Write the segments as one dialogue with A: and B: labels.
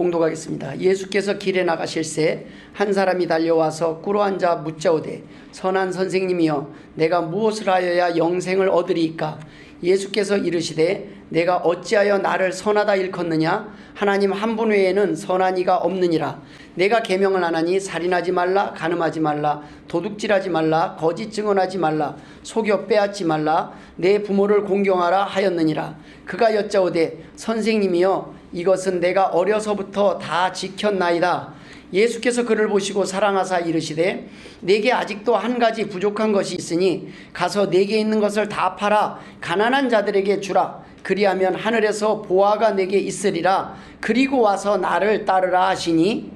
A: 봉독하겠습니다. 예수께서 길에 나가실새 한 사람이 달려와서 꿇어 앉아 묻자오되 선한 선생님이여 내가 무엇을 하여야 영생을 얻으리이까? 예수께서 이르시되 내가 어찌하여 나를 선하다 일컫느냐? 하나님 한 분 외에는 선한 이가 없느니라. 내가 계명을 안 하니 살인하지 말라 간음하지 말라 도둑질하지 말라 거짓 증언하지 말라 속여 빼앗지 말라 내 부모를 공경하라 하였느니라. 그가 여짜오되 선생님이여 이것은 내가 어려서부터 다 지켰나이다. 예수께서 그를 보시고 사랑하사 이르시되 내게 아직도 한 가지 부족한 것이 있으니 가서 내게 있는 것을 다 팔아 가난한 자들에게 주라. 그리하면 하늘에서 보화가 내게 있으리라. 그리고 와서 나를 따르라 하시니.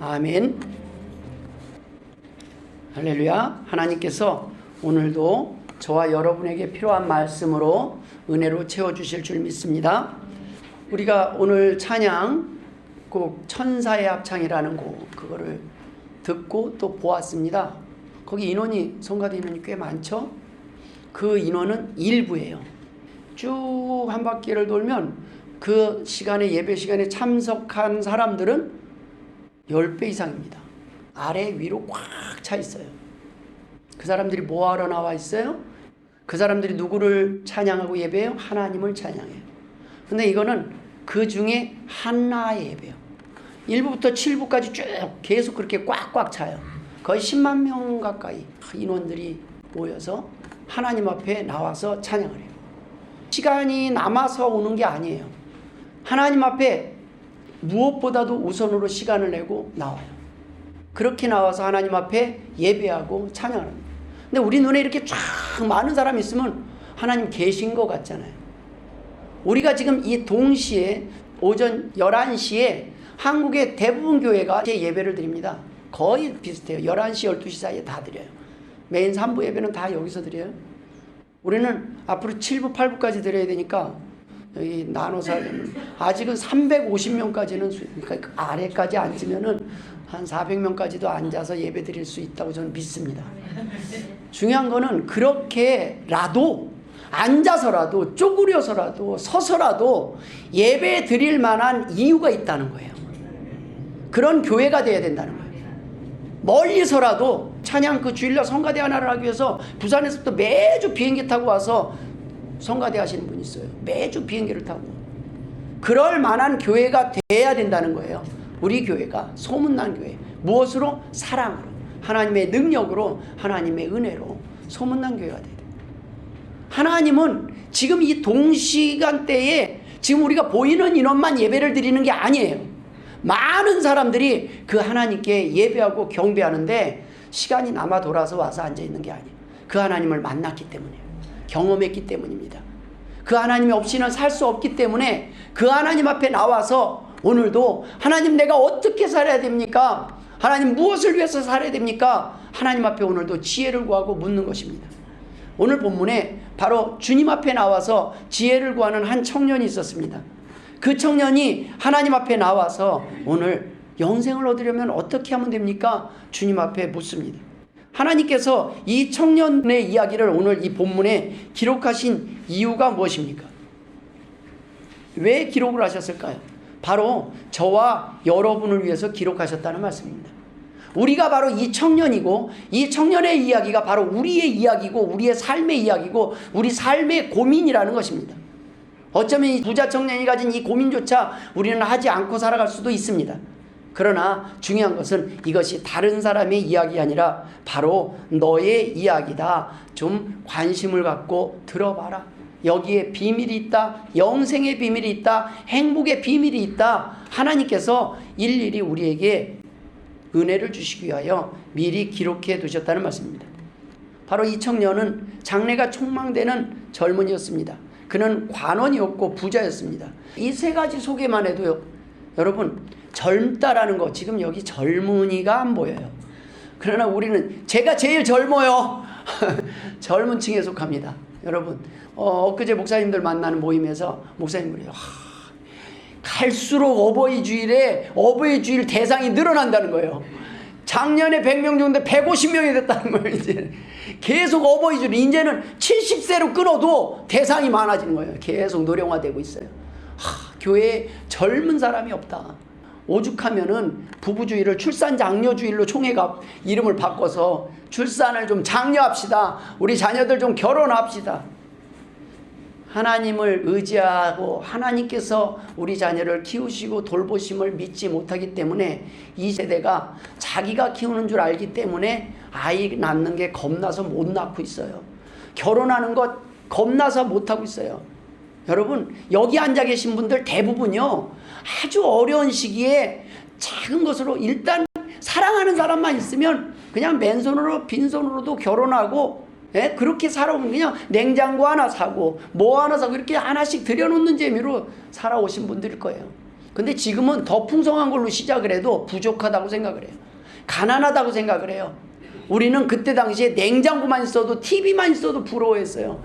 A: 아멘. 할렐루야. 하나님께서 오늘도 저와 여러분에게 필요한 말씀으로 은혜로 채워 주실 줄 믿습니다 우리가 오늘 찬양 곡 천사의 합창이라는 곡 그거를 듣고 또 보았습니다. 거기 인원이 성가대 인원이 꽤 많죠. 그 인원은 일부예요. 쭉 한 바퀴를 돌면 그 시간에 예배 시간에 참석한 사람들은 10배 이상입니다. 아래 위로 꽉 차 있어요. 그 사람들이 뭐 하러 나와 있어요? 그 사람들이 누구를 찬양하고 예배해요? 하나님을 찬양해요. 근데 이거는 그 중에 하나의 예배요. 1부부터 7부까지 쭉 계속 그렇게 꽉꽉 차요. 거의 10만 명 가까이 인원들이 모여서 하나님 앞에 나와서 찬양을 해요. 시간이 남아서 오는 게 아니에요. 하나님 앞에 무엇보다도 우선으로 시간을 내고 나와요. 그렇게 나와서 하나님 앞에 예배하고 찬양을 합니다. 근데 우리 눈에 이렇게 쫙 많은 사람이 있으면 하나님 계신 것 같잖아요. 우리가 지금 이 동시에 오전 11시에 한국의 대부분 교회가 제 예배를 드립니다. 거의 비슷해요. 11시, 12시 사이에 다 드려요. 메인 3부 예배는 다 여기서 드려요. 우리는 앞으로 7부, 8부까지 드려야 되니까 여기 나눠서 하려면 아직은 350명까지는 그러니까 그 아래까지 앉으면은 한 400명까지도 앉아서 예배 드릴 수 있다고 저는 믿습니다. 중요한 거는 그렇게라도 앉아서라도 쪼그려서라도 서서라도 예배 드릴 만한 이유가 있다는 거예요. 그런 교회가 돼야 된다는 거예요. 멀리서라도 찬양 그 주일날 성가대 하나를 하기 위해서 부산에서부터 매주 비행기 타고 와서 성가대 하시는 분이 있어요. 매주 비행기를 타고. 그럴 만한 교회가 돼야 된다는 거예요. 우리 교회가 소문난 교회. 무엇으로? 사랑으로. 하나님의 능력으로, 하나님의 은혜로 소문난 교회가 돼요. 하나님은 지금 이 동시간대에 지금 우리가 보이는 인원만 예배를 드리는 게 아니에요. 많은 사람들이 그 하나님께 예배하고 경배하는데 시간이 남아 돌아서 와서 앉아 있는 게 아니에요. 그 하나님을 만났기 때문이에요. 경험했기 때문입니다. 그 하나님이 없이는 살 수 없기 때문에 그 하나님 앞에 나와서 오늘도 하나님 내가 어떻게 살아야 됩니까? 하나님 무엇을 위해서 살아야 됩니까? 하나님 앞에 오늘도 지혜를 구하고 묻는 것입니다. 오늘 본문에 바로 주님 앞에 나와서 지혜를 구하는 한 청년이 있었습니다. 그 청년이 하나님 앞에 나와서 오늘 영생을 얻으려면 어떻게 하면 됩니까? 주님 앞에 묻습니다. 하나님께서 이 청년의 이야기를 오늘 이 본문에 기록하신 이유가 무엇입니까? 왜 기록을 하셨을까요? 바로 저와 여러분을 위해서 기록하셨다는 말씀입니다. 우리가 바로 이 청년이고 이 청년의 이야기가 바로 우리의 이야기고 우리의 삶의 이야기고 우리 삶의 고민이라는 것입니다. 어쩌면 이 부자 청년이 가진 이 고민조차 우리는 하지 않고 살아갈 수도 있습니다. 그러나 중요한 것은 이것이 다른 사람의 이야기 아니라 바로 너의 이야기다. 좀 관심을 갖고 들어봐라. 여기에 비밀이 있다. 영생의 비밀이 있다. 행복의 비밀이 있다. 하나님께서 일일이 우리에게 은혜를 주시기 위하여 미리 기록해 두셨다는 말씀입니다. 바로 이 청년은 장래가 촉망되는 젊은이였습니다. 그는 관원이었고 부자였습니다. 이 세 가지 소개만 해도요. 여러분 젊다라는 거 지금 여기 젊은이가 안 보여요. 그러나 우리는 제가 제일 젊어요. 젊은 층에 속합니다. 여러분 어, 엊그제 목사님들 만나는 모임에서 목사님들이 갈수록 어버이 주일에 어버이 주일 대상이 늘어난다는 거예요. 작년에 100명 정도 150명이 됐다는 거예요, 이제. 계속 어버이 주일, 이제는 70세로 끊어도 대상이 많아지는 거예요. 계속 노령화되고 있어요. 하, 교회에 젊은 사람이 없다. 오죽하면은 부부주의를 출산 장려주의로 총회가 이름을 바꿔서 출산을 좀 장려합시다. 우리 자녀들 좀 결혼합시다. 하나님을 의지하고 하나님께서 우리 자녀를 키우시고 돌보심을 믿지 못하기 때문에 이 세대가 자기가 키우는 줄 알기 때문에 아이 낳는 게 겁나서 못 낳고 있어요. 결혼하는 것 겁나서 못 하고 있어요. 여러분 여기 앉아 계신 분들 대부분요 아주 어려운 시기에 작은 것으로 일단 사랑하는 사람만 있으면 그냥 맨손으로 빈손으로도 결혼하고 예? 그렇게 살아오면 그냥 냉장고 하나 사고 뭐 하나 사고 이렇게 하나씩 들여놓는 재미로 살아오신 분들일 거예요. 근데 지금은 더 풍성한 걸로 시작을 해도 부족하다고 생각을 해요. 가난하다고 생각을 해요. 우리는 그때 당시에 냉장고만 있어도 TV만 있어도 부러워했어요.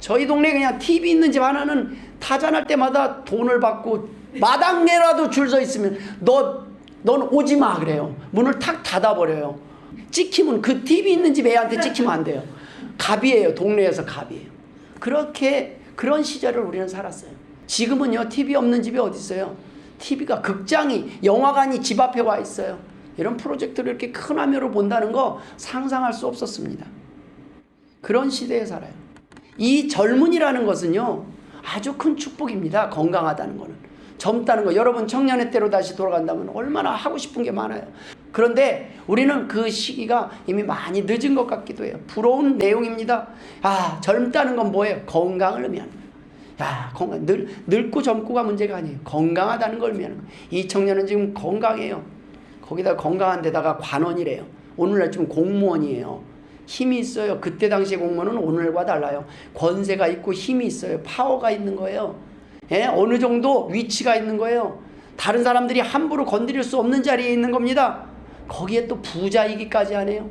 A: 저희 동네 그냥 TV 있는 집 하나는 타잔할 때마다 돈을 받고 마당내라도 줄 서 있으면 너, 넌 오지 마 그래요. 문을 탁 닫아 버려요. 찍히면 그 TV 있는 집 애한테 찍히면 안 돼요. 갑이에요. 동네에서 갑이에요. 그렇게 그런 시절을 우리는 살았어요. 지금은요 TV 없는 집이 어디 있어요? TV가 극장이 영화관이 집 앞에 와 있어요. 이런 프로젝트를 이렇게 큰 화면으로 본다는 거 상상할 수 없었습니다. 그런 시대에 살아요. 이 젊은이라는 것은요 아주 큰 축복입니다. 건강하다는 거는 젊다는 거. 여러분 청년의 때로 다시 돌아간다면 얼마나 하고 싶은 게 많아요. 그런데 우리는 그 시기가 이미 많이 늦은 것 같기도 해요. 부러운 내용입니다. 아 젊다는 건 뭐예요? 건강을 의미하는 거예요. 야, 건강, 늙, 늙고 젊고가 문제가 아니에요. 건강하다는 걸 의미하는 거예요. 이 청년은 지금 건강해요. 거기다 건강한 데다가 관원이래요. 오늘날 지금 공무원이에요. 힘이 있어요. 그때 당시 공무원은 오늘과 달라요. 권세가 있고 힘이 있어요. 파워가 있는 거예요. 예? 어느 정도 위치가 있는 거예요. 다른 사람들이 함부로 건드릴 수 없는 자리에 있는 겁니다. 거기에 또 부자이기까지 하네요.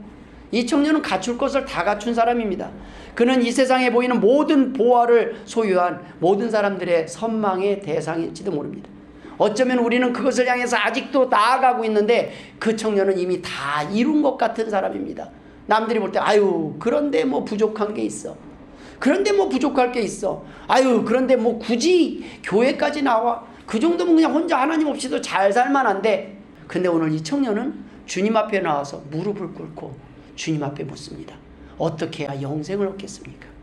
A: 이 청년은 갖출 것을 다 갖춘 사람입니다. 그는 이 세상에 보이는 모든 보화를 소유한 모든 사람들의 선망의 대상일지도 모릅니다. 어쩌면 우리는 그것을 향해서 아직도 나아가고 있는데 그 청년은 이미 다 이룬 것 같은 사람입니다. 남들이 볼 때 아유 그런데 뭐 부족한 게 있어. 그런데 뭐 부족할 게 있어. 아유 그런데 뭐 굳이 교회까지 나와. 그 정도면 그냥 혼자 하나님 없이도 잘 살만한데. 근데 오늘 이 청년은 주님 앞에 나와서 무릎을 꿇고 주님 앞에 묻습니다. 어떻게 해야 영생을 얻겠습니까?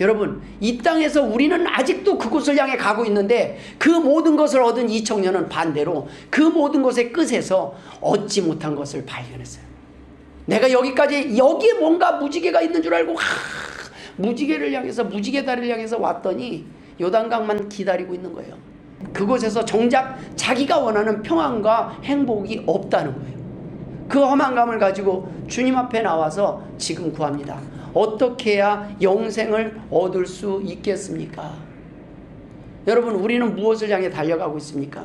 A: 여러분, 이 땅에서 우리는 아직도 그곳을 향해 가고 있는데 그 모든 것을 얻은 이 청년은 반대로 그 모든 것의 끝에서 얻지 못한 것을 발견했어요. 내가 여기까지 여기에 뭔가 무지개가 있는 줄 알고 하, 무지개를 향해서 무지개 다리를 향해서 왔더니 요단강만 기다리고 있는 거예요. 그곳에서 정작 자기가 원하는 평안과 행복이 없다는 거예요. 그 험한감을 가지고 주님 앞에 나와서 지금 구합니다. 어떻게 해야 영생을 얻을 수 있겠습니까? 여러분, 우리는 무엇을 향해 달려가고 있습니까?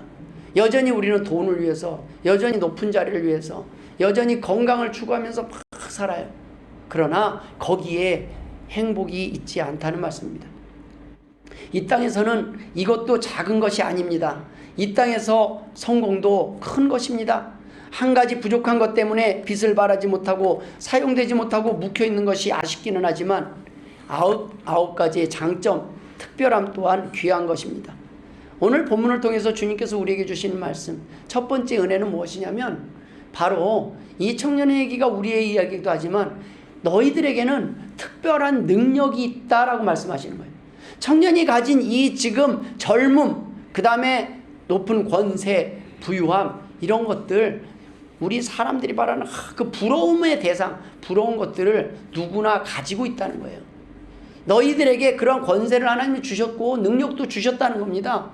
A: 여전히 우리는 돈을 위해서, 여전히 높은 자리를 위해서, 여전히 건강을 추구하면서 막 살아요. 그러나 거기에 행복이 있지 않다는 말씀입니다. 이 땅에서는 이것도 작은 것이 아닙니다. 이 땅에서 성공도 큰 것입니다. 한 가지 부족한 것 때문에 빚을 발하지 못하고 사용되지 못하고 묵혀 있는 것이 아쉽기는 하지만 아홉, 아홉 가지의 장점, 특별함 또한 귀한 것입니다. 오늘 본문을 통해서 주님께서 우리에게 주시는 말씀, 첫 번째 은혜는 무엇이냐면 바로 이 청년의 얘기가 우리의 이야기도 하지만 너희들에게는 특별한 능력이 있다라고 말씀하시는 거예요. 청년이 가진 이 지금 젊음, 그 다음에 높은 권세, 부유함, 이런 것들, 우리 사람들이 말하는 그 부러움의 대상, 부러운 것들을 누구나 가지고 있다는 거예요. 너희들에게 그런 권세를 하나님이 주셨고 능력도 주셨다는 겁니다.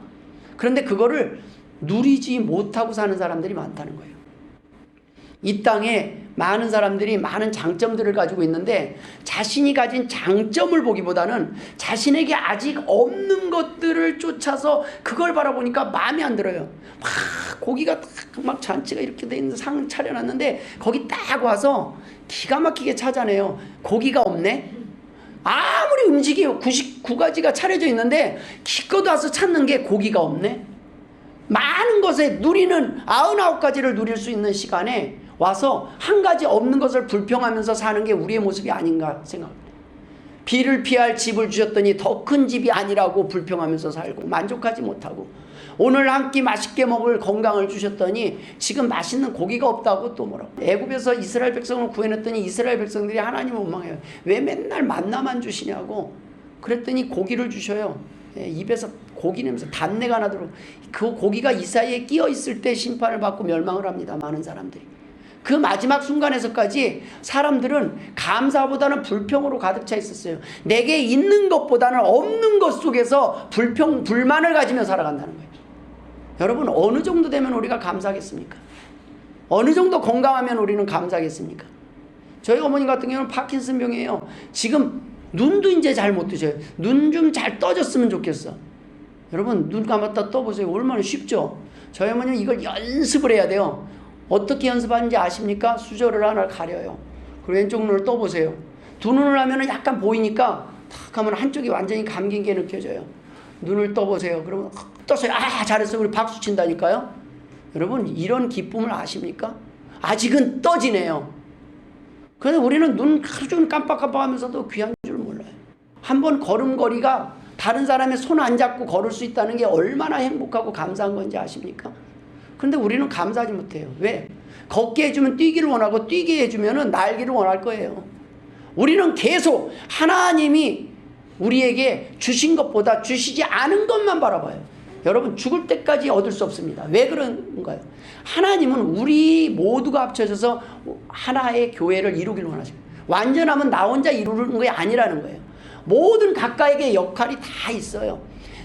A: 그런데 그거를 누리지 못하고 사는 사람들이 많다는 거예요. 이 땅에 많은 사람들이 많은 장점들을 가지고 있는데 자신이 가진 장점을 보기보다는 자신에게 아직 없는 것들을 쫓아서 그걸 바라보니까 마음에 안 들어요. 막 고기가 딱 막 잔치가 이렇게 돼 있는 상 차려놨는데 거기 딱 와서 기가 막히게 찾아내요. 고기가 없네. 아무리 움직이요 99가지가 차려져 있는데 기껏 와서 찾는 게 고기가 없네. 많은 것에 누리는 99가지를 누릴 수 있는 시간에 와서 한 가지 없는 것을 불평하면서 사는 게 우리의 모습이 아닌가 생각합니다. 비를 피할 집을 주셨더니 더 큰 집이 아니라고 불평하면서 살고 만족하지 못하고 오늘 한 끼 맛있게 먹을 건강을 주셨더니 지금 맛있는 고기가 없다고 또 뭐라고. 애굽에서 이스라엘 백성을 구해냈더니 이스라엘 백성들이 하나님을 원망해요. 왜 맨날 만나만 주시냐고. 그랬더니 고기를 주셔요. 예, 입에서 고기 냄새 단내가 나도록. 그 고기가 이 사이에 끼어 있을 때 심판을 받고 멸망을 합니다 많은 사람들이 그 마지막 순간에서까지 사람들은 감사보다는 불평으로 가득 차 있었어요. 내게 있는 것보다는 없는 것 속에서 불평, 불만을 가지며 살아간다는 거예요. 여러분, 어느 정도 되면 우리가 감사하겠습니까? 어느 정도 건강하면 우리는 감사하겠습니까? 저희 어머니 같은 경우는 파킨슨 병이에요. 지금 눈도 이제 잘 못 뜨셔요. 눈 좀 잘 떠졌으면 좋겠어. 여러분, 눈 감았다 떠보세요. 얼마나 쉽죠? 저희 어머니는 이걸 연습을 해야 돼요. 어떻게 연습하는지 아십니까? 수저를 하나 가려요. 그리고 왼쪽 눈을 떠 보세요. 두 눈을 하면 약간 보이니까 탁 하면 한쪽이 완전히 감긴 게 느껴져요. 눈을 떠 보세요. 그러면 떴어요. 아, 잘했어. 우리 박수 친다니까요. 여러분, 이런 기쁨을 아십니까? 아직은 떠지네요. 그런데 우리는 눈 하루 종일 깜빡깜빡 하면서도 귀한 줄 몰라요. 한 번 걸음걸이가 다른 사람의 손 안 잡고 걸을 수 있다는 게 얼마나 행복하고 감사한 건지 아십니까? 근데 우리는 감사하지 못해요. 왜? 걷게 해주면 뛰기를 원하고 뛰게 해주면 날기를 원할 거예요. 우리는 계속 하나님이 우리에게 주신 것보다 주시지 않은 것만 바라봐요. 여러분 죽을 때까지 얻을 수 없습니다. 왜 그런가요? 하나님은 우리 모두가 합쳐져서 하나의 교회를 이루길 원하십니다. 완전하면 나 혼자 이루는 게 아니라는 거예요. 모든 각각에게 역할이 다 있어요.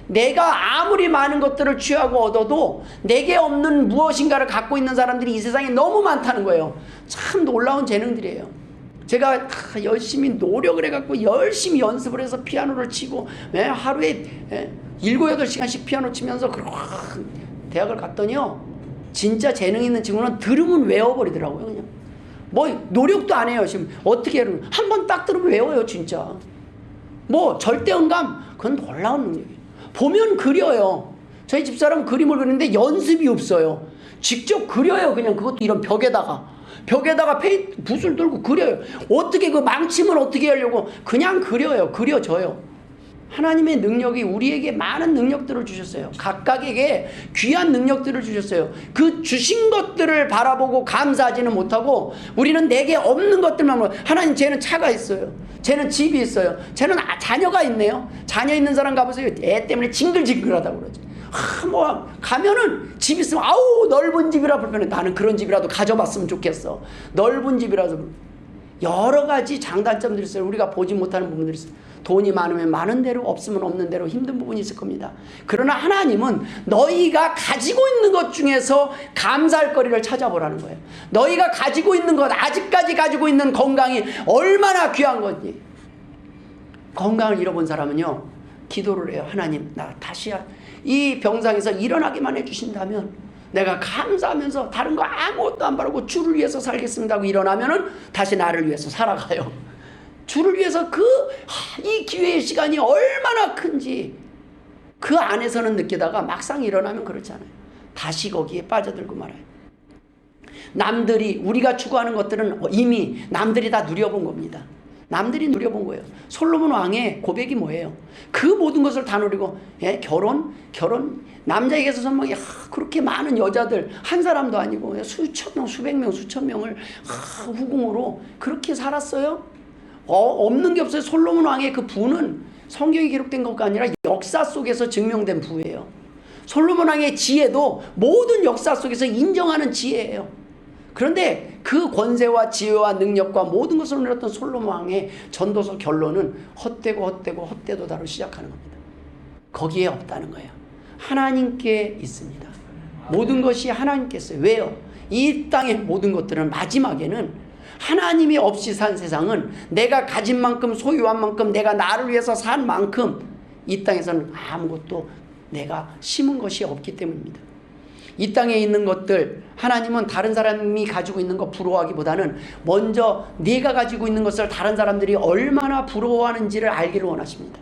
A: 내가 아무리 많은 것들을 취하고 얻어도 내게 없는 무엇인가를 갖고 있는 사람들이 이 세상에 너무 많다는 거예요. 참 놀라운 재능들이에요. 제가 열심히 노력을 해갖고 열심히 연습을 해서 피아노를 치고 매 하루에 예, 일곱 여덟 시간씩 피아노 치면서 대학을 갔더니요. 진짜 재능 있는 친구는 들으면 외워버리더라고요. 그냥. 뭐 노력도 안 해요. 지금 어떻게 해요? 한번 딱 들으면 외워요. 진짜. 뭐 절대 음감 그건 놀라운 능력이에요. 보면 그려요. 저희 집사람 그림을 그리는데 연습이 없어요. 직접 그려요. 그냥 그것도 이런 벽에다가. 벽에다가 페인 붓을 들고 그려요. 어떻게 그 망치면 어떻게 하려고 그냥 그려요. 그려져요. 하나님의 능력이 우리에게 많은 능력들을 주셨어요. 각각에게 귀한 능력들을 주셨어요. 그 주신 것들을 바라보고 감사하지는 못하고 우리는 내게 없는 것들만 보고 하나님 쟤는 차가 있어요. 쟤는 집이 있어요. 쟤는 아, 자녀가 있네요. 자녀 있는 사람 가보세요. 애 때문에 징글징글하다고 그러지. 아, 뭐 가면은 집 있으면 아우 넓은 집이라 불편해. 나는 그런 집이라도 가져봤으면 좋겠어. 넓은 집이라서 여러 가지 장단점들이 있어요. 우리가 보지 못하는 부분들이 있어요. 돈이 많으면 많은 대로 없으면 없는 대로 힘든 부분이 있을 겁니다. 그러나 하나님은 너희가 가지고 있는 것 중에서 감사할 거리를 찾아보라는 거예요. 너희가 가지고 있는 것, 아직까지 가지고 있는 건강이 얼마나 귀한 건지. 건강을 잃어본 사람은요, 기도를 해요. 하나님, 나 다시 이 병상에서 일어나기만 해주신다면 내가 감사하면서 다른 거 아무것도 안 바라고 주를 위해서 살겠습니다 하고 일어나면은 다시 나를 위해서 살아가요. 주를 위해서 그 이 기회의 시간이 얼마나 큰지 그 안에서는 느끼다가 막상 일어나면 그렇지 않아요. 다시 거기에 빠져들고 말아요. 남들이 우리가 추구하는 것들은 이미 남들이 다 누려본 겁니다. 남들이 누려본 거예요. 솔로몬 왕의 고백이 뭐예요? 그 모든 것을 다 누리고 예? 결혼, 결혼 남자에게서 막 야, 그렇게 많은 여자들 한 사람도 아니고 수천 명, 수백 명, 수천 명을 하, 후궁으로 그렇게 살았어요. 어, 없는 게 없어요. 솔로몬 왕의 그 부는 성경에 기록된 것가 아니라 역사 속에서 증명된 부예요. 솔로몬 왕의 지혜도 모든 역사 속에서 인정하는 지혜예요. 그런데 그 권세와 지혜와 능력과 모든 것을 누렸던 솔로몬 왕의 전도서 결론은 헛되고 헛되고 헛되도 다로 시작하는 겁니다. 거기에 없다는 거예요. 하나님께 있습니다. 모든 것이 하나님께 있어요. 왜요? 이 땅의 모든 것들은 마지막에는 하나님이 없이 산 세상은 내가 가진 만큼 소유한 만큼 내가 나를 위해서 산 만큼 이 땅에서는 아무것도 내가 심은 것이 없기 때문입니다. 이 땅에 있는 것들 하나님은 다른 사람이 가지고 있는 거 부러워하기보다는 먼저 네가 가지고 있는 것을 다른 사람들이 얼마나 부러워하는지를 알기를 원하십니다.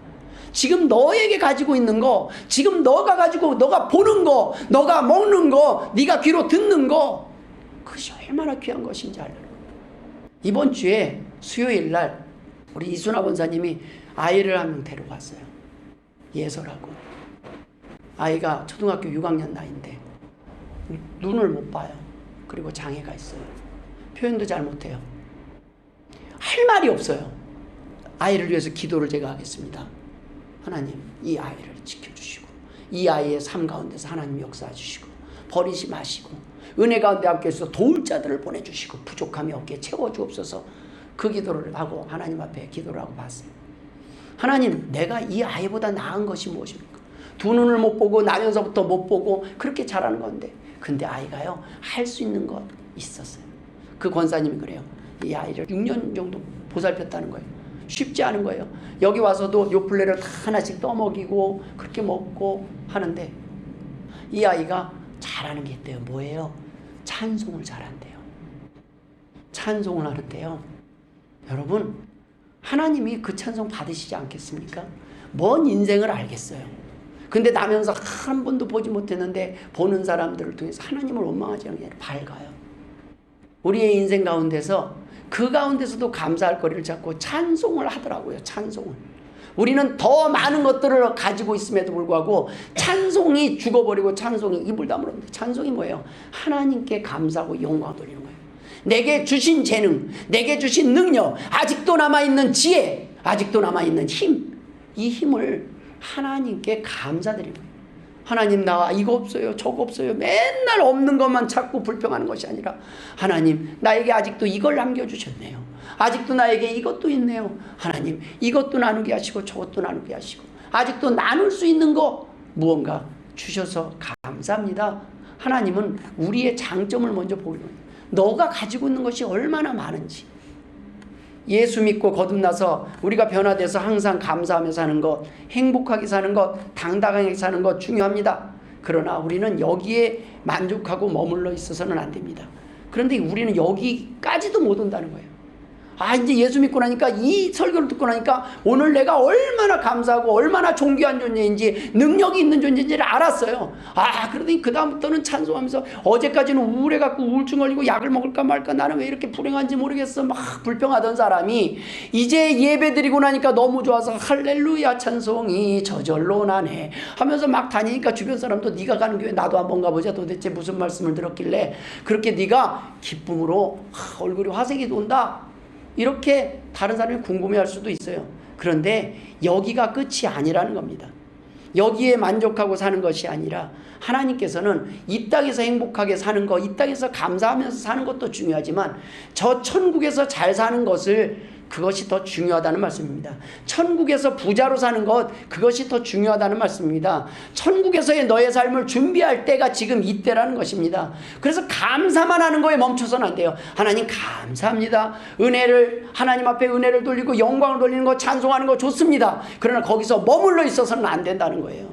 A: 지금 너에게 가지고 있는 거, 지금 너가 가지고 너가 보는 거, 너가 먹는 거, 네가 귀로 듣는 거, 그것이 얼마나 귀한 것인지 겁니다. 이번 주에 수요일 날 우리 이순아 본사님이 아이를 한 명 데려왔어요. 예서라고. 아이가 초등학교 6학년 나이인데 눈을 못 봐요. 그리고 장애가 있어요. 표현도 잘 못해요. 할 말이 없어요. 아이를 위해서 기도를 제가 하겠습니다. 하나님, 이 아이를 지켜주시고, 이 아이의 삶 가운데서 하나님 역사해 주시고, 버리지 마시고, 은혜 가운데 함께해서 도울 자들을 보내주시고, 부족함이 없게 채워주옵소서 그 기도를 하고 하나님 앞에 기도를 하고 봤어요. 하나님, 내가 이 아이보다 나은 것이 무엇입니까? 두 눈을 못 보고 나면서부터 못 보고 그렇게 잘하는 건데, 근데 아이가요 할 수 있는 것 있었어요. 그 권사님이 그래요. 이 아이를 6년 정도 보살폈다는 거예요. 쉽지 않은 거예요. 여기 와서도 요플레를 다 하나씩 떠먹이고 그렇게 먹고 하는데 이 아이가 잘하는 게 있대요. 뭐예요? 찬송을 잘한대요. 찬송을 하는데요. 여러분, 하나님이 그 찬송 받으시지 않겠습니까? 먼 인생을 알겠어요. 근데 나면서 한 번도 보지 못했는데 보는 사람들을 통해서 하나님을 원망하지 않게 밝아요. 우리의 인생 가운데서 그 가운데서도 감사할 거리를 찾고 찬송을 하더라고요. 찬송을. 우리는 더 많은 것들을 가지고 있음에도 불구하고 찬송이 죽어버리고 찬송이 입을 다물었는데 찬송이 뭐예요? 하나님께 감사하고 영광 돌리는 거예요. 내게 주신 재능, 내게 주신 능력, 아직도 남아있는 지혜, 아직도 남아있는 힘, 이 힘을 하나님께 감사드리는 거예요. 하나님 나 이거 없어요 저거 없어요 맨날 없는 것만 찾고 불평하는 것이 아니라 하나님 나에게 아직도 이걸 남겨주셨네요 아직도 나에게 이것도 있네요 하나님 이것도 나누게 하시고 저것도 나누게 하시고 아직도 나눌 수 있는 거 무언가 주셔서 감사합니다 하나님은 우리의 장점을 먼저 거예요 너가 가지고 있는 것이 얼마나 많은지 예수 믿고 거듭나서 우리가 변화돼서 항상 감사하며 사는 것, 행복하게 사는 것, 당당하게 사는 것 중요합니다. 그러나 우리는 여기에 만족하고 머물러 있어서는 안 됩니다. 그런데 우리는 여기까지도 못 온다는 거예요. 아, 이제 예수 믿고 나니까 이 설교를 듣고 나니까 오늘 내가 얼마나 감사하고 얼마나 존귀한 존재인지 능력이 있는 존재인지를 알았어요. 아, 그러더니 그다음부터는 찬송하면서 어제까지는 우울해갖고 우울증 걸리고 약을 먹을까 말까 나는 왜 이렇게 불행한지 모르겠어. 막 불평하던 사람이 이제 예배 드리고 나니까 너무 좋아서 할렐루야 찬송이 저절로 나네 하면서 막 다니니까 주변 사람도 네가 가는 교회 나도 한번 가보자 도대체 무슨 말씀을 들었길래 그렇게 네가 기쁨으로 하, 얼굴이 화색이 돈다. 이렇게 다른 사람이 궁금해할 수도 있어요. 그런데 여기가 끝이 아니라는 겁니다. 여기에 만족하고 사는 것이 아니라 하나님께서는 이 땅에서 행복하게 사는 것, 이 땅에서 감사하면서 사는 것도 중요하지만 저 천국에서 잘 사는 것을 그것이 더 중요하다는 말씀입니다. 천국에서 부자로 사는 것, 그것이 더 중요하다는 말씀입니다. 천국에서의 너의 삶을 준비할 때가 지금 이때라는 것입니다. 그래서 감사만 하는 거에 멈춰서는 안 돼요. 하나님 감사합니다. 은혜를, 하나님 앞에 은혜를 돌리고 영광을 돌리는 거, 찬송하는 거 좋습니다. 그러나 거기서 머물러 있어서는 안 된다는 거예요.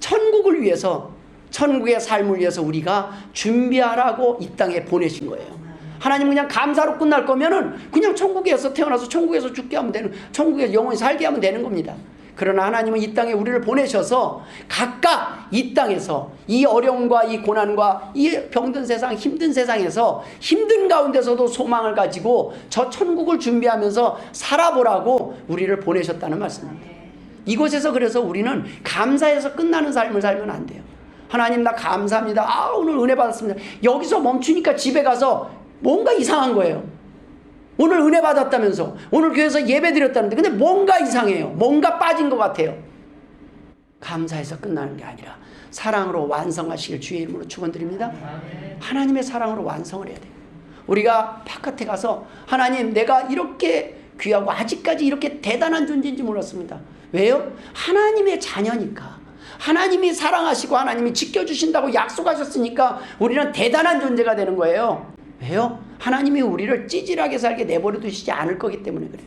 A: 천국을 위해서, 천국의 삶을 위해서 우리가 준비하라고 이 땅에 보내신 거예요. 하나님 그냥 감사로 끝날 거면은 그냥 천국에서 태어나서 천국에서 죽게 하면 되는 천국에서 영원히 살게 하면 되는 겁니다. 그러나 하나님은 이 땅에 우리를 보내셔서 각각 이 땅에서 이 어려움과 이 고난과 이 병든 세상, 힘든 세상에서 힘든 가운데서도 소망을 가지고 저 천국을 준비하면서 살아보라고 우리를 보내셨다는 말씀입니다. 이곳에서 그래서 우리는 감사해서 끝나는 삶을 살면 안 돼요. 하나님 나 감사합니다. 아 오늘 은혜 받았습니다. 여기서 멈추니까 집에 가서 뭔가 이상한 거예요. 오늘 은혜 받았다면서 오늘 교회에서 예배 드렸다는데 근데 뭔가 이상해요. 뭔가 빠진 것 같아요. 감사해서 끝나는 게 아니라 사랑으로 완성하시길 주의 이름으로 축원드립니다. 하나님의 사랑으로 완성을 해야 돼요. 우리가 바깥에 가서 하나님 내가 이렇게 귀하고 아직까지 이렇게 대단한 존재인지 몰랐습니다. 왜요? 하나님의 자녀니까. 하나님이 사랑하시고 하나님이 지켜주신다고 약속하셨으니까 우리는 대단한 존재가 되는 거예요. 왜요? 하나님이 우리를 찌질하게 살게 내버려 두시지 않을 거기 때문에 그래요.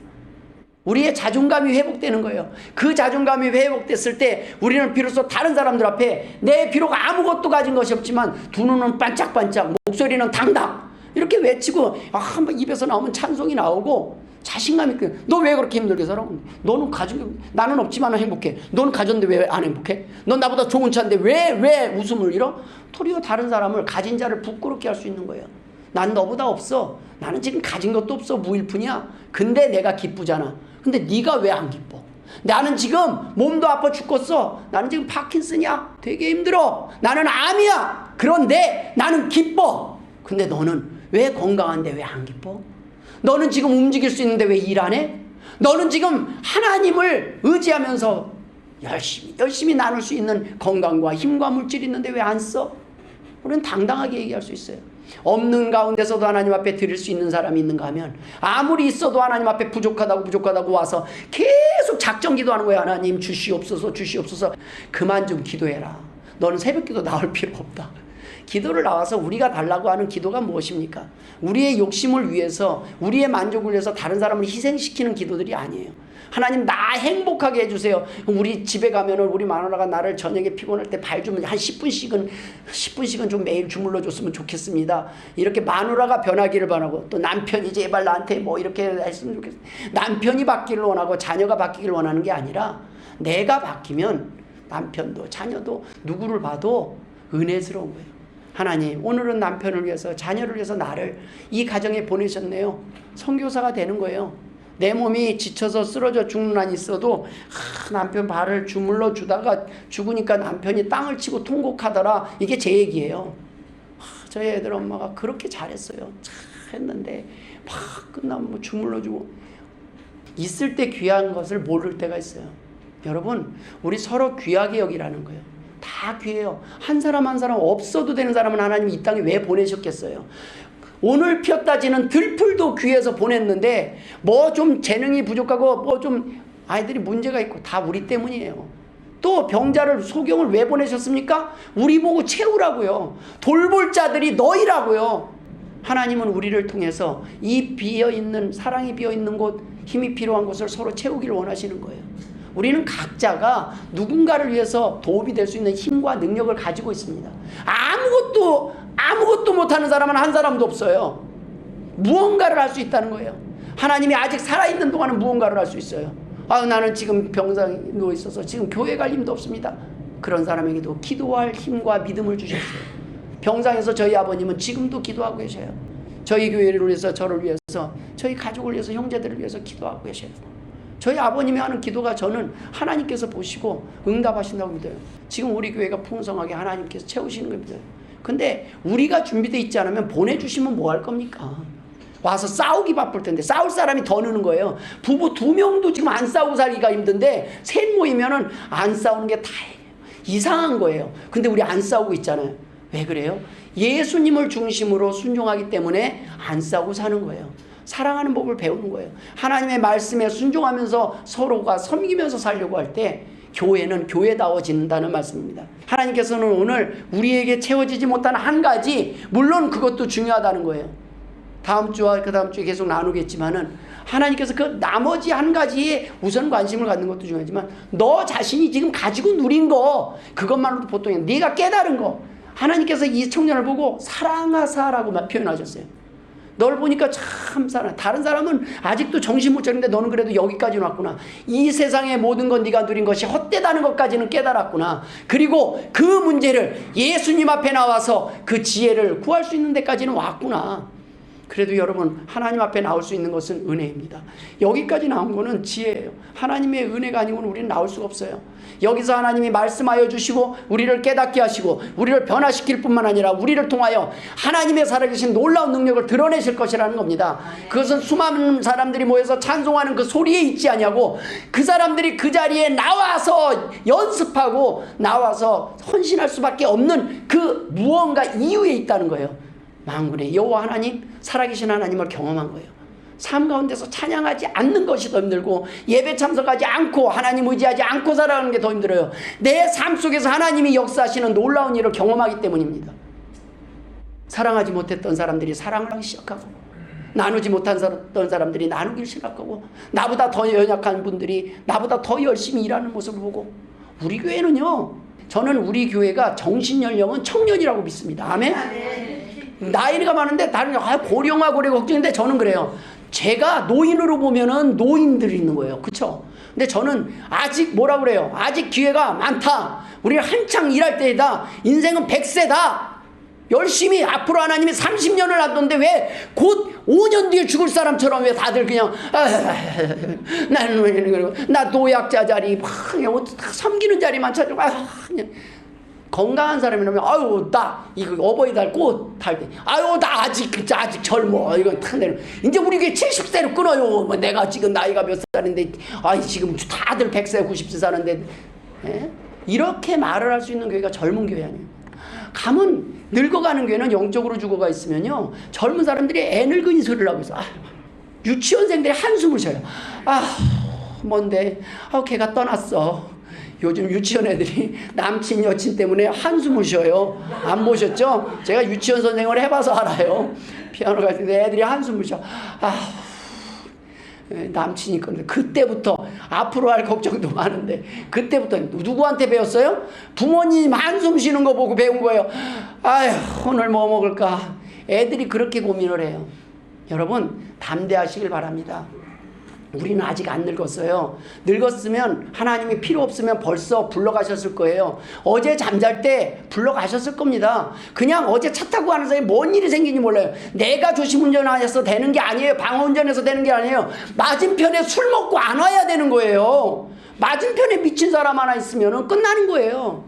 A: 우리의 자존감이 회복되는 거예요. 그 자존감이 회복됐을 때 우리는 비로소 다른 사람들 앞에 내 비록 아무것도 가진 것이 없지만 두 눈은 반짝반짝, 목소리는 당당 이렇게 외치고 아, 한번 입에서 나오면 찬송이 나오고 자신감 있게 너 왜 그렇게 힘들게 살아? 너는 가지고 나는 없지만 행복해. 너는 가졌는데 왜 안 행복해? 넌 나보다 좋은 차인데 왜 왜 웃음을 잃어? 도리어 다른 사람을 가진 자를 부끄럽게 할 수 있는 거예요. 난 너보다 없어. 나는 지금 가진 것도 없어 무일푼이야. 근데 내가 기쁘잖아. 근데 네가 왜 안 기뻐? 나는 지금 몸도 아파 죽겠어. 나는 지금 파킨슨이야. 되게 힘들어. 나는 암이야. 그런데 나는 기뻐. 근데 너는 왜 건강한데 왜 안 기뻐? 너는 지금 움직일 수 있는데 왜 일 안 해? 너는 지금 하나님을 의지하면서 열심히 열심히 나눌 수 있는 건강과 힘과 물질이 있는데 왜 안 써? 우리는 당당하게 얘기할 수 있어요. 없는 가운데서도 하나님 앞에 드릴 수 있는 사람이 있는가 하면 아무리 있어도 하나님 앞에 부족하다고 부족하다고 와서 계속 작정 기도하는 거야. 하나님 주시옵소서 주시옵소서 그만 좀 기도해라. 너는 새벽 기도 나올 필요 없다. 기도를 나와서 우리가 달라고 하는 기도가 무엇입니까? 우리의 욕심을 위해서 우리의 만족을 위해서 다른 사람을 희생시키는 기도들이 아니에요. 하나님 나 행복하게 해주세요. 우리 집에 가면은 우리 마누라가 나를 저녁에 피곤할 때 발 주면 한 10분씩은 10분씩은 좀 매일 주물러 줬으면 좋겠습니다. 이렇게 마누라가 변하기를 바라고 또 남편이 제발 나한테 뭐 이렇게 했으면 좋겠어요. 남편이 바뀌기를 원하고 자녀가 바뀌기를 원하는 게 아니라 내가 바뀌면 남편도 자녀도 누구를 봐도 은혜스러운 거예요. 하나님 오늘은 남편을 위해서 자녀를 위해서 나를 이 가정에 보내셨네요. 선교사가 되는 거예요. 내 몸이 지쳐서 쓰러져 죽는 한 있어도 아, 남편 발을 주물러 주다가 죽으니까 남편이 땅을 치고 통곡하더라. 이게 제 얘기예요. 아, 저희 애들 엄마가 그렇게 잘했어요. 잘 했는데 막 끝나면 뭐 주물러 주고 있을 때 귀한 것을 모를 때가 있어요. 여러분, 우리 서로 귀하게 여기라는 거예요. 다 귀해요. 한 사람 한 사람 없어도 되는 사람은 하나님이 이 땅에 왜 보내셨겠어요? 오늘 피었다 지는 들풀도 귀해서 보냈는데 뭐 좀 재능이 부족하고 뭐 좀 아이들이 문제가 있고 다 우리 때문이에요. 또 병자를 소경을 왜 보내셨습니까? 우리 보고 채우라고요. 돌볼 자들이 너희라고요. 하나님은 우리를 통해서 이 비어 있는 사랑이 비어 있는 곳, 힘이 필요한 곳을 서로 채우기를 원하시는 거예요. 우리는 각자가 누군가를 위해서 도움이 될 수 있는 힘과 능력을 가지고 있습니다. 아무것도 아무것도 못하는 사람은 한 사람도 없어요. 무언가를 할 수 있다는 거예요. 하나님이 아직 살아있는 동안은 무언가를 할 수 있어요. 아, 나는 지금 병상에 누워 있어서 지금 교회 갈 힘도 없습니다. 그런 사람에게도 기도할 힘과 믿음을 주셨어요. 병상에서 저희 아버님은 지금도 기도하고 계셔요. 저희 교회를 위해서 저를 위해서 저희 가족을 위해서 형제들을 위해서 기도하고 계셔요. 저희 아버님이 하는 기도가 저는 하나님께서 보시고 응답하신다고 믿어요. 지금 우리 교회가 풍성하게 하나님께서 채우시는 걸 믿어요. 근데 우리가 준비되어 있지 않으면 보내주시면 뭐 할 겁니까? 와서 싸우기 바쁠 텐데 싸울 사람이 더 느는 거예요. 부부 두 명도 지금 안 싸우고 살기가 힘든데 셋 모이면은 안 싸우는 게 다예요. 이상한 거예요. 근데 우리 안 싸우고 있잖아요. 왜 그래요? 예수님을 중심으로 순종하기 때문에 안 싸우고 사는 거예요. 사랑하는 법을 배우는 거예요. 하나님의 말씀에 순종하면서 서로가 섬기면서 살려고 할 때 교회는 교회다워진다는 말씀입니다. 하나님께서는 오늘 우리에게 채워지지 못한 한 가지, 물론 그것도 중요하다는 거예요. 다음 주와 그 다음 주에 계속 나누겠지만은 하나님께서 그 나머지 한 가지에 우선 관심을 갖는 것도 중요하지만 너 자신이 지금 가지고 누린 거 그것만으로도 보통이야. 네가 깨달은 거 하나님께서 이 청년을 보고 사랑하사라고 표현하셨어요. 널 보니까 참 사랑. 다른 사람은 아직도 정신 못 차리는데 너는 그래도 여기까지 왔구나. 이 세상의 모든 건 네가 누린 것이 헛되다는 것까지는 깨달았구나. 그리고 그 문제를 예수님 앞에 나와서 그 지혜를 구할 수 있는 데까지는 왔구나. 그래도 여러분 하나님 앞에 나올 수 있는 것은 은혜입니다. 여기까지 나온 거는 지혜예요. 하나님의 은혜가 아니고는 우리는 나올 수가 없어요. 여기서 하나님이 말씀하여 주시고 우리를 깨닫게 하시고 우리를 변화시킬 뿐만 아니라 우리를 통하여 하나님의 살아계신 놀라운 능력을 드러내실 것이라는 겁니다. 그것은 수많은 사람들이 모여서 찬송하는 그 소리에 있지 아니하고 그 사람들이 그 자리에 나와서 연습하고 나와서 헌신할 수밖에 없는 그 무언가 이유에 있다는 거예요. 만군의 여호와 하나님 살아계신 하나님을 경험한 거예요. 삶 가운데서 찬양하지 않는 것이 더 힘들고 예배 참석하지 않고 하나님 의지하지 않고 살아가는 게 더 힘들어요. 내 삶 속에서 하나님이 역사하시는 놀라운 일을 경험하기 때문입니다. 사랑하지 못했던 사람들이 사랑을 하기 시작하고 나누지 못했던 사람들이 나누기 시작하고 나보다 더 연약한 분들이 나보다 더 열심히 일하는 모습을 보고 우리 교회는요. 저는 우리 교회가 정신 연령은 청년이라고 믿습니다. 아멘. 나이가 많은데 다른 아, 고령화 고령 걱정인데 저는 그래요. 제가 노인으로 보면은 노인들이 있는 거예요. 그쵸? 근데 저는 아직 뭐라 그래요? 아직 기회가 많다. 우리는 한창 일할 때이다. 인생은 백세다. 열심히 앞으로 하나님이 30년을 놔뒀는데 왜 곧 5년 뒤에 죽을 사람처럼 왜 다들 그냥 아, 나는 나 노약자 자리 막 섬기는 자리만 찾고 아, 그냥 건강한 사람이라면 아유 나 이거 어버이달 꽃탈때 아유 나 아직 그 아직 젊어. 이건 탄대로 이제 우리 게 70세로 끊어요. 뭐 내가 지금 나이가 몇 살인데 아 지금 다들 100세 90세 사는데. 예? 이렇게 말을 할 수 있는 교회가 젊은 교회 아니에요. 가면 늙어가는 교회는 영적으로 죽어가 있으면요 젊은 사람들이 애 늙은이 소리를 하고 있어. 아, 유치원생들이 한숨을 쉬어요. 아 뭔데? 아 걔가 떠났어 요즘 유치원 애들이 남친 여친 때문에 한숨을 쉬어요. 안 보셨죠? 제가 유치원 선생을 해봐서 알아요. 피아노 갈때 애들이 한숨을 쉬어. 아, 남친이 있거든요. 그때부터 앞으로 할 걱정도 많은데 그때부터 누구한테 배웠어요? 부모님 한숨 쉬는 거 보고 배운 거예요. 아휴 오늘 뭐 먹을까? 애들이 그렇게 고민을 해요. 여러분 담대하시길 바랍니다. 우리는 아직 안 늙었어요. 늙었으면 하나님이 필요 없으면 벌써 불러가셨을 거예요. 어제 잠잘 때 불러가셨을 겁니다. 그냥 어제 차 타고 가는 사이에 뭔 일이 생긴지 몰라요. 내가 조심 운전하셔서 되는 게 아니에요. 방어 운전해서 되는 게 아니에요. 맞은편에 술 먹고 안 와야 되는 거예요. 맞은편에 미친 사람 하나 있으면 끝나는 거예요.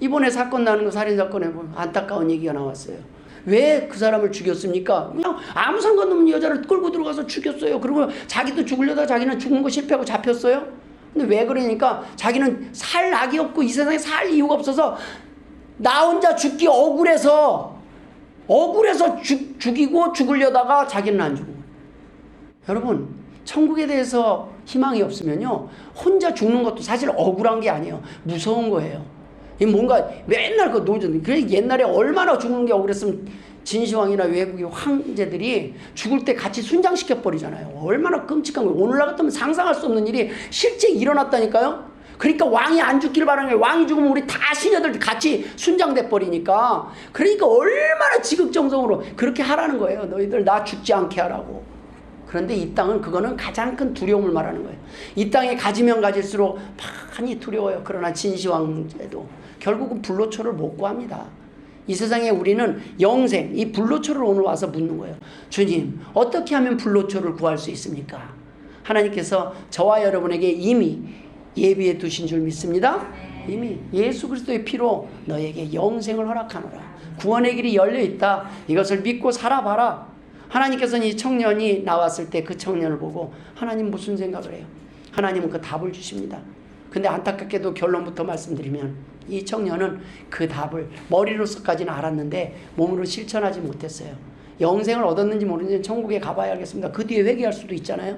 A: 이번에 사건 나는 거 살인 사건에 보면 안타까운 얘기가 나왔어요. 왜 그 사람을 죽였습니까? 그냥 아무 상관없는 여자를 끌고 들어가서 죽였어요. 그리고 자기도 죽으려다 자기는 죽은 거 실패하고 잡혔어요. 근데 왜 그러니까 자기는 살 낙이 없고 이 세상에 살 이유가 없어서 나 혼자 죽기 억울해서 억울해서 죽, 죽이고 죽으려다가 자기는 안 죽은 거예요. 여러분 천국에 대해서 희망이 없으면요 혼자 죽는 것도 사실 억울한 게 아니에요 무서운 거예요 이 뭔가 맨날 그 노전 그래 옛날에 얼마나 죽는 게 억울했으면 진시황이나 외국의 황제들이 죽을 때 같이 순장시켜 버리잖아요. 얼마나 끔찍한 거예요. 오늘날 같으면 상상할 수 없는 일이 실제 일어났다니까요. 그러니까 왕이 안 죽기를 바라는 거예요. 왕이 죽으면 우리 다 시녀들 같이 순장돼 버리니까. 그러니까 얼마나 지극정성으로 그렇게 하라는 거예요. 너희들 나 죽지 않게 하라고 그런데 이 땅은 그거는 가장 큰 두려움을 말하는 거예요. 이 땅에 가지면 가질수록 많이 두려워요. 그러나 진시황제도 결국은 불로초를 못 구합니다. 이 세상에 우리는 영생, 이 불로초를 오늘 와서 묻는 거예요. 주님, 어떻게 하면 불로초를 구할 수 있습니까? 하나님께서 저와 여러분에게 이미 예비해 두신 줄 믿습니다. 이미 예수 그리스도의 피로 너에게 영생을 허락하노라. 구원의 길이 열려 있다. 이것을 믿고 살아봐라. 하나님께서는 이 청년이 나왔을 때 그 청년을 보고 하나님 무슨 생각을 해요? 하나님은 그 답을 주십니다. 근데 안타깝게도 결론부터 말씀드리면 이 청년은 그 답을 머리로서까지는 알았는데 몸으로 실천하지 못했어요. 영생을 얻었는지 모르는지 천국에 가봐야 알겠습니다. 그 뒤에 회개할 수도 있잖아요.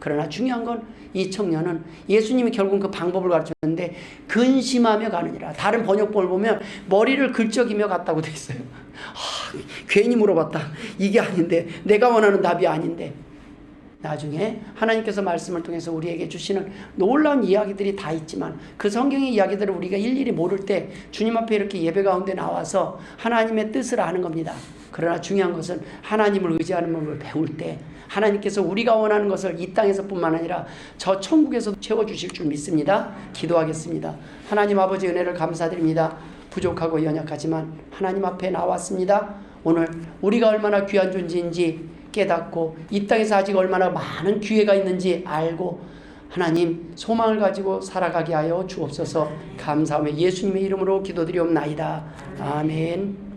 A: 그러나 중요한 건 이 청년은 예수님이 결국 그 방법을 가르쳤는데 근심하며 가느니라. 다른 번역본을 보면 머리를 긁적이며 갔다고 돼 있어요. 아, 괜히 물어봤다. 이게 아닌데 내가 원하는 답이 아닌데 나중에 하나님께서 말씀을 통해서 우리에게 주시는 놀라운 이야기들이 다 있지만 그 성경의 이야기들을 우리가 일일이 모를 때 주님 앞에 이렇게 예배 가운데 나와서 하나님의 뜻을 아는 겁니다. 그러나 중요한 것은 하나님을 의지하는 법을 배울 때 하나님께서 우리가 원하는 것을 이 땅에서뿐만 아니라 저 천국에서 채워 주실 줄 믿습니다. 기도하겠습니다. 하나님 아버지 은혜를 감사드립니다. 부족하고 연약하지만 하나님 앞에 나왔습니다. 오늘 우리가 얼마나 귀한 존재인지 깨닫고 이 땅에서 아직 얼마나 많은 기회가 있는지 알고 하나님 소망을 가지고 살아가게 하여 주옵소서 감사하며 예수님의 이름으로 기도드리옵나이다. 아멘.